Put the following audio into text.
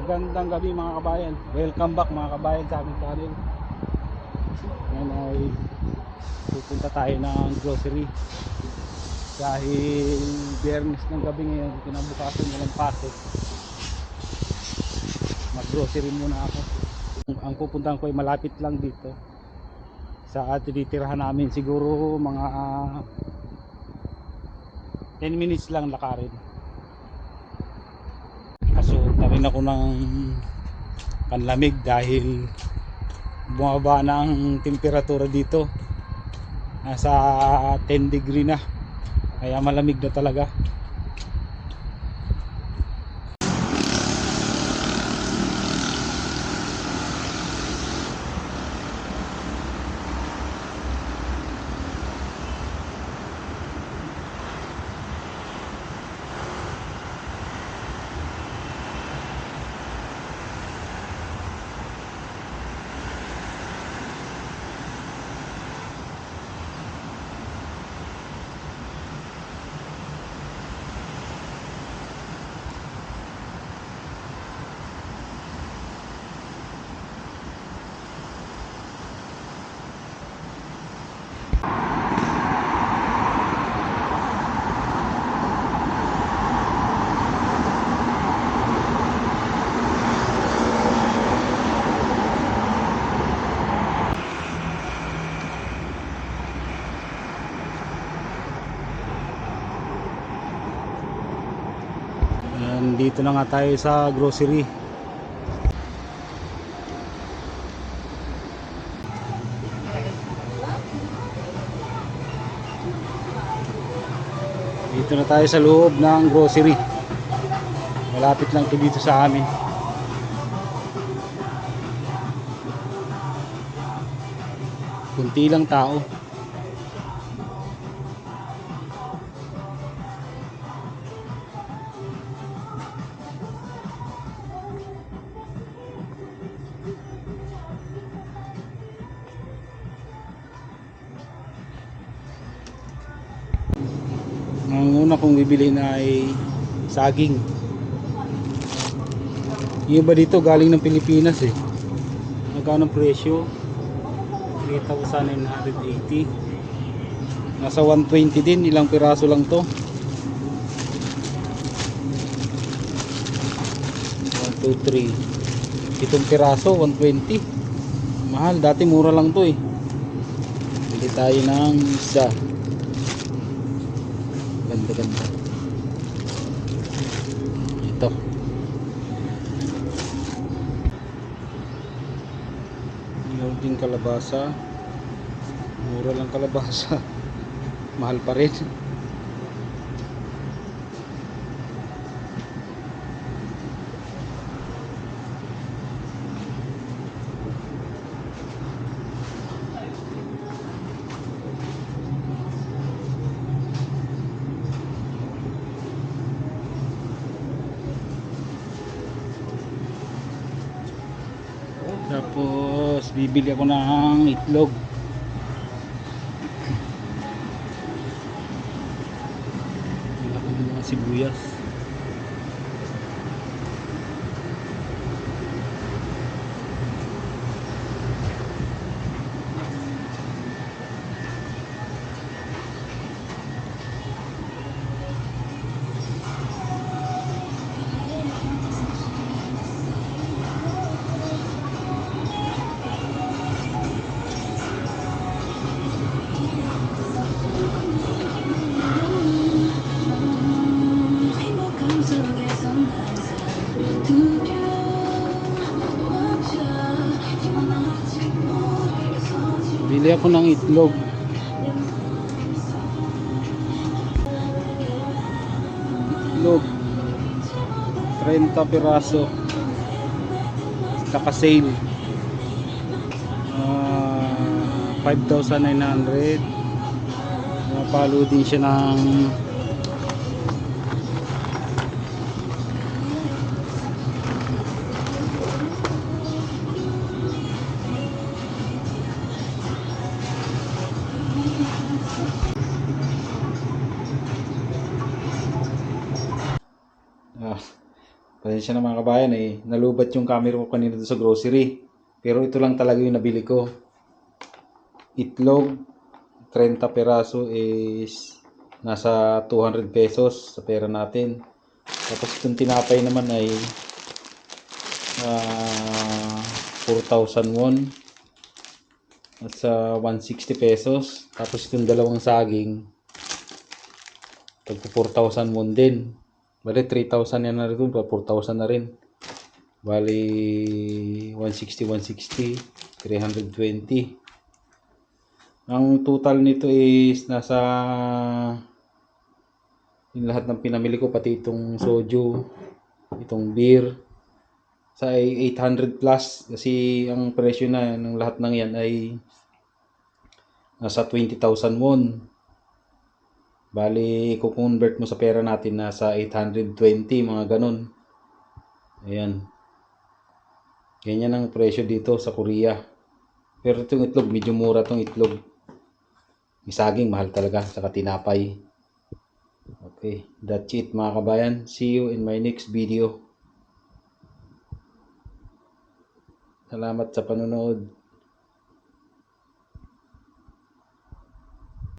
Magandang gabi mga kabayan. Welcome back mga kabayan sa aming channel. Ngayon ay pupunta tayo ng grocery. Dahil biyernes ng gabi ngayon, kinabukasan walang pasok. Mag-grocery muna ako. Ang pupuntahan ko ay malapit lang dito. Sa tinitirahan namin siguro mga ah, 10 minutes lang lakarin. Rin ako ng panlamig dahil bumaba na ang temperatura dito. Nasa 10 degree na. Kaya malamig na talaga. Nandito na nga tayo sa grocery. Dito na tayo sa loob ng grocery. Malapit lang to dito sa amin. Kunti lang tao. Ang una kong bibili na ay saging. Yung iba dito galing ng Pilipinas eh. Magkano presyo? 3,980. Nasa 120 din, ilang piraso lang to. 1, 2, 3. Itong piraso, 120. Mahal, dati mura lang to eh. Bili tayo ng isa. Ganda. Ito. Meron din kalabasa. Mura lang kalabasa. Mahal pa rin. Bibili ako ng itlog. Wala ko ng sibuyas. Bili ako ng itlog. Itlog. 30 piraso. Naka-sale. Ah, 5,900. Napalo din siya ng Pasensya na mga kabayan eh. Nalubat yung camera ko kanina sa grocery. Pero ito lang talaga yung nabili ko. Itlog, 30 peraso is nasa 200 pesos sa pera natin. Tapos itong tinapay naman ay ah 4,000 won at sa 160 pesos. Tapos itong dalawang saging tagpo 4,000 won din. Bali 3,000 yan na rin doon, 4,000 na rin. Bali 160, 160, 320. Ang total nito is nasa yung lahat ng pinamili ko pati itong soju, itong beer sa 800 plus kasi ang presyo na ng lahat ng yan ay nasa 20,000 won. Bali, i-convert mo sa pera natin nasa 820, mga ganun. Ayan. Ganyan ang presyo dito sa Korea. Pero itong itlog, medyo mura itong itlog. May saging, mahal talaga, saka tinapay. Okay, that's it mga kabayan. See you in my next video. Salamat sa panonood.